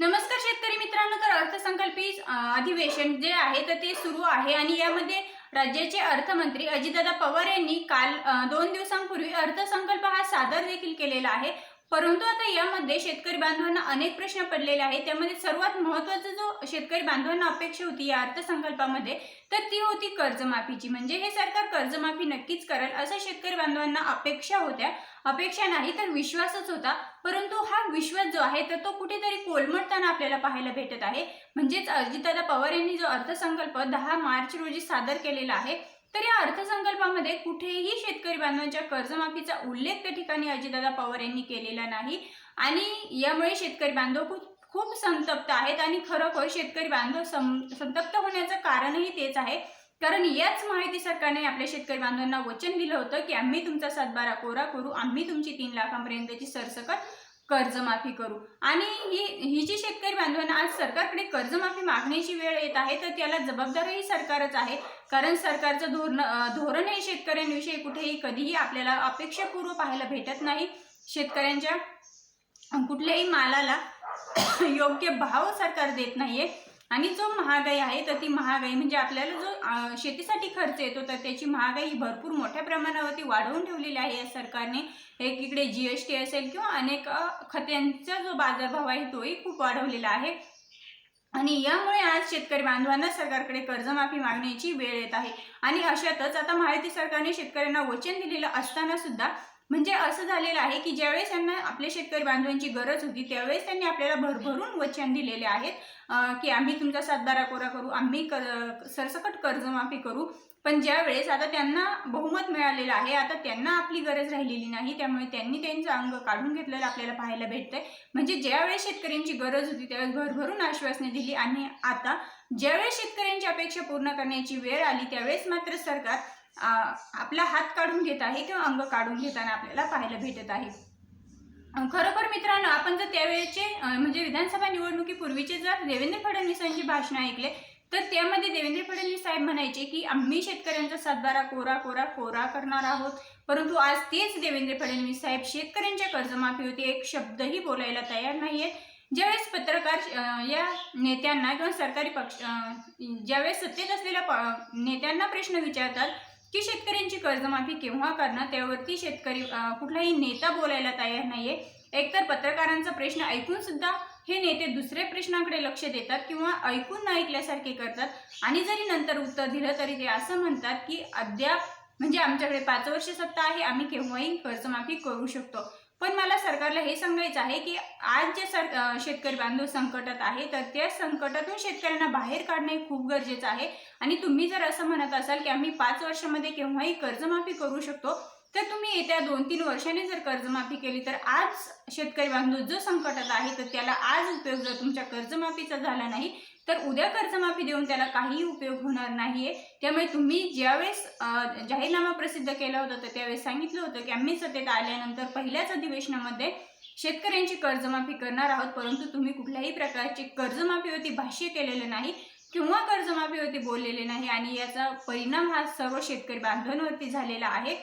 नमस्कार शेतकरी मित्रांनो तर अर्थसंकल्पीय अधिवेशन जे आहे तर ते सुरू आहे. आणि यामध्ये राज्याचे अर्थमंत्री अजितदादा पवार यांनी काल दोन दिवसांपूर्वी अर्थसंकल्प हा सादर देखील केलेला आहे. परंतु आता यामध्ये शेतकरी बांधवांना अनेक प्रश्न पडलेले आहेत. त्यामध्ये सर्वात महत्त्वाचा जो शेतकरी बांधवांना अपेक्षा होती या अर्थसंकल्पामध्ये तर ती होती कर्जमाफीची. म्हणजे हे सरकार कर्जमाफी नक्कीच करेल असं शेतकरी बांधवांना अपेक्षा होत्या. अपेक्षा नाही तर विश्वासच होता. परंतु हा विश्वास जो आहे तर तो कुठेतरी कोलमडताना आपल्याला पाहायला भेटत आहे. म्हणजेच अजितदादा पवार यांनी जो अर्थसंकल्प दहा मार्च रोजी सादर केलेला आहे तर या अर्थसंकल्पामध्ये कुठेही शेतकरी बांधवांच्या कर्जमाफीचा उल्लेख त्या ठिकाणी अजितदादा पवार यांनी केलेला नाही. आणि यामुळे शेतकरी बांधव खूप खूप संतप्त आहेत आणि खरोखर शेतकरी बांधव संतप्त होण्याचं कारणही तेच आहे. कारण याच माहिती सरकारने आपल्या शेतकरी बांधवांना वचन दिलं होतं की आम्ही तुमचा सातबारा कोरा करू आम्ही तुमची तीन लाखांपर्यंतची सरसकट कर्जमाफी करू. आणि ही ही जी शेतकरी बांधवांना आज सरकारकडे कर्जमाफी मागण्याची वेळ येत आहे तर त्याला जबाबदारही सरकारच आहे. कारण सरकारचं धोरण धोरण हे शेतकऱ्यांविषयी कुठेही कधीही आपल्याला अपेक्षापूर्व पाहायला भेटत नाही. शेतकऱ्यांच्या कुठल्याही मालाला योग्य भाव सरकार देत नाहीये. आणि जो महागाई आहे तर ती महागाई म्हणजे आपल्याला जो शेतीसाठी खर्च येतो तर त्याची महागाई ही भरपूर मोठ्या प्रमाणावरती वाढवून ठेवलेली आहे या सरकारने. एकीकडे जी एस टी असेल किंवा अनेक खत्यांचा जो बाजारभाव आहे तोही खूप वाढवलेला आहे. आणि यामुळे आज शेतकरी बांधवांना सरकारकडे कर्जमाफी मागण्याची वेळ येत आहे. आणि अशातच आता महायुती सरकारने शेतकऱ्यांना वचन दिलेलं असताना सुद्धा म्हणजे असं झालेलं आहे की ज्यावेळेस त्यांना आपल्या शेतकरी बांधवांची गरज होती त्यावेळेस त्यांनी आपल्याला भरभरून वचन दिलेले आहेत की आम्ही तुमचा सातबारा कोरा करू आम्ही कर सरसकट कर्जमाफी करू. पण ज्यावेळेस आता त्यांना बहुमत मिळालेलं आहे आता त्यांना आपली गरज राहिलेली नाही त्यामुळे त्यांनी त्यांचं अंग काढून घेतलेलं आपल्याला पाहायला भेटतंय. म्हणजे ज्यावेळेस शेतकऱ्यांची गरज होती त्यावेळेस भरभरून आश्वासने दिली आणि आता ज्यावेळेस शेतकऱ्यांची अपेक्षा पूर्ण करण्याची वेळ आली त्यावेळेस मात्र सरकार आपला हात काढून घेत आहे किंवा अंग काढून घेताना आपल्याला पाहायला भेटत आहे. खरोखर मित्रांनो आपण जर त्यावेळेचे म्हणजे विधानसभा निवडणुकीपूर्वीचे जर देवेंद्र फडणवीसांची भाषणं ऐकले तर त्यामध्ये देवेंद्र फडणवीस साहेब म्हणायचे की आम्ही शेतकऱ्यांचा सातबारा कोरा कोरा कोरा करणार आहोत. परंतु आज तेच देवेंद्र फडणवीस साहेब शेतकऱ्यांच्या कर्जमाफीवरती एक शब्दही बोलायला तयार नाही आहेत ज्यावेळेस पत्रकार या नेत्यांना किंवा सरकारी पक्ष ज्यावेळेस सत्तेत असलेल्या प- नेत्यांना प्रश्न विचारतात की शेतकऱ्यांची कर्जमाफी केव्हा करणार त्यावरती शेतकरी कुठलाही नेता बोलायला तयार नाहीये. एकतर पत्रकारांचा प्रश्न ऐकून सुद्धा हे नेते दुसऱ्या प्रश्नाकडे लक्ष देतात किंवा ऐकून न ऐकल्यासारखे करतात. आणि जरी नंतर उत्तर दिलं तरी ते असं म्हणतात की अद्याप म्हणजे आमच्याकडे पाच वर्ष सत्ता आहे आम्ही केव्हाही कर्जमाफी करू शकतो. पण मला सरकारला हे सांगायचं आहे की आज जे सर शेतकरी बांधव संकटात आहे तर त्या संकटातून शेतकऱ्यांना बाहेर काढणे खूप गरजेचं आहे. आणि तुम्ही जर असं म्हणत असाल की आम्ही पाच वर्षामध्ये केव्हाही कर्जमाफी करू शकतो तर तुम्ही येत्या दोन तीन वर्षांनी जर कर्जमाफी केली तर आज शेतकरी बांधव जो संकटात आहे तर त्याला आज उपयोग जर तुमच्या कर्जमाफीचा झाला नाही तर उद्या कर्जमाफी देऊन त्याला काहीही उपयोग होणार नाहीये. त्यामुळे तुम्ही ज्यावेळेस जाहीरनामा प्रसिद्ध केला होता तर त्यावेळेस सांगितलं होतं की आम्ही सत्तेत आल्यानंतर पहिल्याच अधिवेशनामध्ये शेतकऱ्यांची कर्जमाफी करणार आहोत परंतु तुम्ही कुठल्याही प्रकारची कर्जमाफीवरती भाष्य केलेलं नाही किंवा कर्जमाफीवरती बोललेले नाही. आणि याचा परिणाम हा सर्व शेतकरी बांधवांवरती झालेला आहे.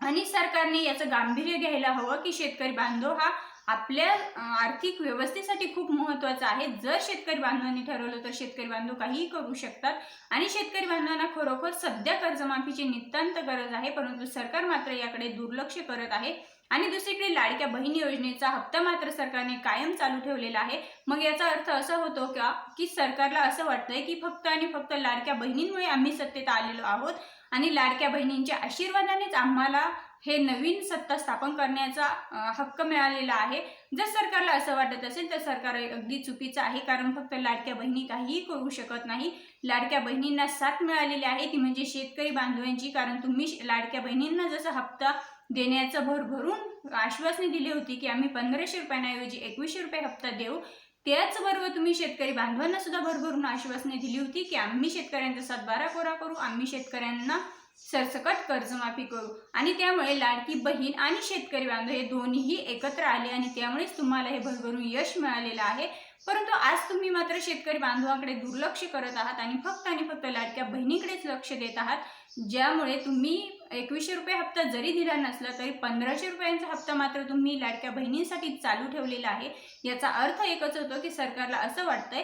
आणि सरकारने याचं गांभीर्य घ्यायला हवं की शेतकरी बांधव हा आपल्या आर्थिक व्यवस्थेसाठी खूप महत्त्वाचा आहे. जर शेतकरी बांधवांनी ठरवलं तर शेतकरी बांधव काहीही करू शकतात. आणि शेतकरी बांधवांना खरोखर सध्या कर्जमाफीची नितांत गरज आहे परंतु सरकार मात्र याकडे दुर्लक्ष करत आहे. आणि दुसरीकडे लाडक्या बहिणी योजनेचा हप्ता मात्र सरकारने कायम चालू ठेवलेला आहे. मग याचा अर्थ असा होतो का की सरकारला असं वाटतंय की फक्त आणि फक्त लाडक्या बहिणींमुळे आम्ही सत्तेत आलेलो आहोत आणि लाडक्या बहिणींच्या आशीर्वादानेच आम्हाला हे नवीन सत्ता स्थापन करण्याचा हक्क मिळालेला आहे. जर सरकारला असं वाटत असेल तर सरकार अगदी चुकीचं आहे कारण फक्त लाडक्या बहिणी काहीही करू शकत नाही. लाडक्या बहिणींना साथ मिळालेली आहे ती म्हणजे शेतकरी बांधवांची कारण तुम्ही लाडक्या बहिणींना जसं हप्ता देण्याचं भरभरून आश्वासने दिली होती की आम्ही पंधराशे रुपयांऐवजी एकवीसशे रुपये हप्ता देऊ. त्याचबरोबर तुम्ही शेतकरी बांधवांना सुद्धा भरभरून आश्वासने दिली होती की आम्ही शेतकऱ्यांचा सातबारा कोरा करू आम्ही शेतकऱ्यांना सरसकट कर्जमाफी करू. आणि त्यामुळे लाडकी बहीण आणि शेतकरी बांधव हे दोन्हीही एकत्र आले आणि त्यामुळेच तुम्हाला हे भरभरून यश मिळालेलं आहे. परंतु आज तुम्ही मात्र शेतकरी बांधवाकडे दुर्लक्ष करत आहात आणि फक्त आणि फक्त लाडक्या बहिणीकडेच लक्ष देत आहात ज्यामुळे तुम्ही एकवीसशे रुपये हप्ता जरी दिला नसला तरी पंधराशे रुपयांचा हप्ता मात्र तुम्ही लाडक्या बहिणींसाठी चालू ठेवलेला आहे. याचा अर्थ एकच होतो की सरकारला असं वाटतंय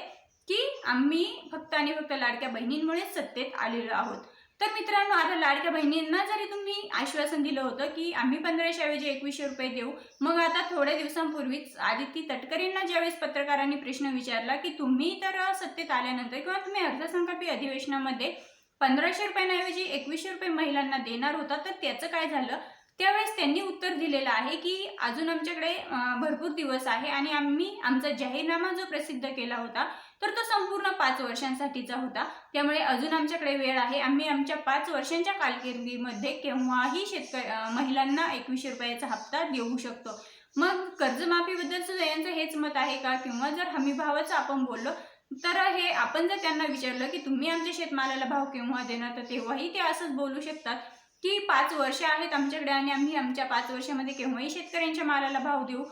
की आम्ही फक्त आणि फक्त लाडक्या बहिणींमुळेच सत्तेत आलेलो आहोत. तर मित्रांनो आता लाडक्या बहिणींना जरी तुम्ही आश्वासन दिलं होतं की आम्ही पंधराशे ऐवजी एकवीसशे रुपये देऊ मग आता थोड्या दिवसांपूर्वीच आदिती तटकरेंना ज्यावेळेस पत्रकारांनी प्रश्न विचारला की तुम्ही तर सत्तेत आल्यानंतर किंवा तुम्ही अर्थसंकल्पीय अधिवेशनामध्ये पंधराशे रुपयांऐवजी एकवीसशे रुपये महिलांना देणार होता. तर त्याचं काय झालं? त्यावेळेस त्यांनी उत्तर दिलेलं आहे की अजून आमच्याकडे भरपूर दिवस आहे आणि आम्ही आमचा जाहीरनामा जो प्रसिद्ध केला होता तर तो संपूर्ण पाच वर्षांसाठीचा होता. त्यामुळे अजून आमच्याकडे वेळ आहे. आम्ही आमच्या पाच वर्षांच्या कालकिर्दीमध्ये केव्हाही शेतकरी महिलांना एकवीसशे रुपयाचा हप्ता देऊ शकतो. मग कर्जमाफीबद्दल सुद्धा यांचं हेच मत आहे का? किंवा जर हमीभावाचं आपण बोललो तर हे आपण जर त्यांना विचारलं की तुम्ही आमच्या शेतमालाला भाव केव्हा देणार तर तेव्हाही ते असंच बोलू शकतात की पाच वर्ष आहेत आमच्याकडे आणि आम्ही आमच्या पाच वर्षामध्ये केव्हाही शेतकऱ्यांच्या मालाला भाव देऊ.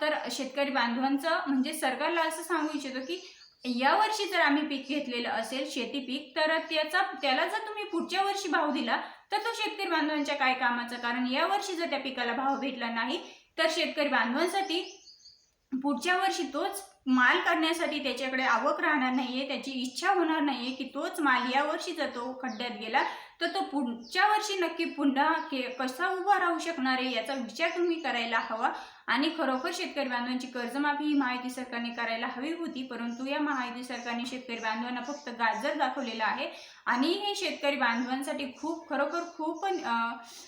तर शेतकरी बांधवांचं म्हणजे सरकारला असं सांगू इच्छितो की या वर्षी जर आम्ही पीक घेतलेलं असेल शेती पीक तर त्याचा त्याला जर तुम्ही पुढच्या वर्षी भाव दिला तर तो शेतकरी बांधवांच्या काय कामाचा? कारण या वर्षी जर त्या पिकाला भाव भेटला नाही तर शेतकरी बांधवांसाठी पुढच्या वर्षी तोच माल करण्यासाठी त्याच्याकडे आवक राहणार नाहीये त्याची इच्छा होणार नाहीये की तोच माल या वर्षी जातो खड्ड्यात गेला तर तो पुढच्या वर्षी नक्की पुन्हा के कसा उभा राहू शकणार आहे याचा विचार तुम्ही करायला हवा. आणि खरोखर शेतकरी बांधवांची कर्जमाफी ही महायुती सरकारने करायला हवी होती परंतु या महायुती सरकारने शेतकरी बांधवांना फक्त गाजर दाखवलेला आहे. आणि हे शेतकरी बांधवांसाठी खूप खरोखर खूप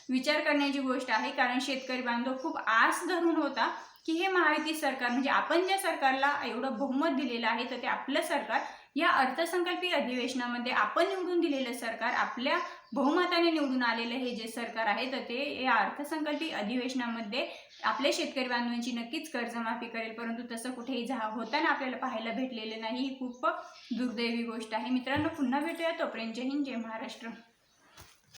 विचार करण्याची गोष्ट आहे. कारण शेतकरी बांधव खूप आस धरून होता की हे महायुती सरकार म्हणजे आपण ज्या सरकारला एवढं बहुमत दिलेलं आहे तर ते आपलं सरकार. या अर्थसंकल्पीय अधिवेशनामध्ये आपण निवडून दिलेलं सरकार आपल्या बहुमताने निवडून आलेलं हे जे सरकार आहे तर ते या अर्थसंकल्पीय अधिवेशनामध्ये आपल्या शेतकरी बांधवांची नक्कीच कर्जमाफी करेल. परंतु तसं कुठेही जा होताना आपल्याला पाहायला भेटलेलं नाही. ही खूप दुर्दैवी गोष्ट आहे. मित्रांनो पुन्हा भेटूया तोपर्यंत. जय हिंद जय महाराष्ट्र.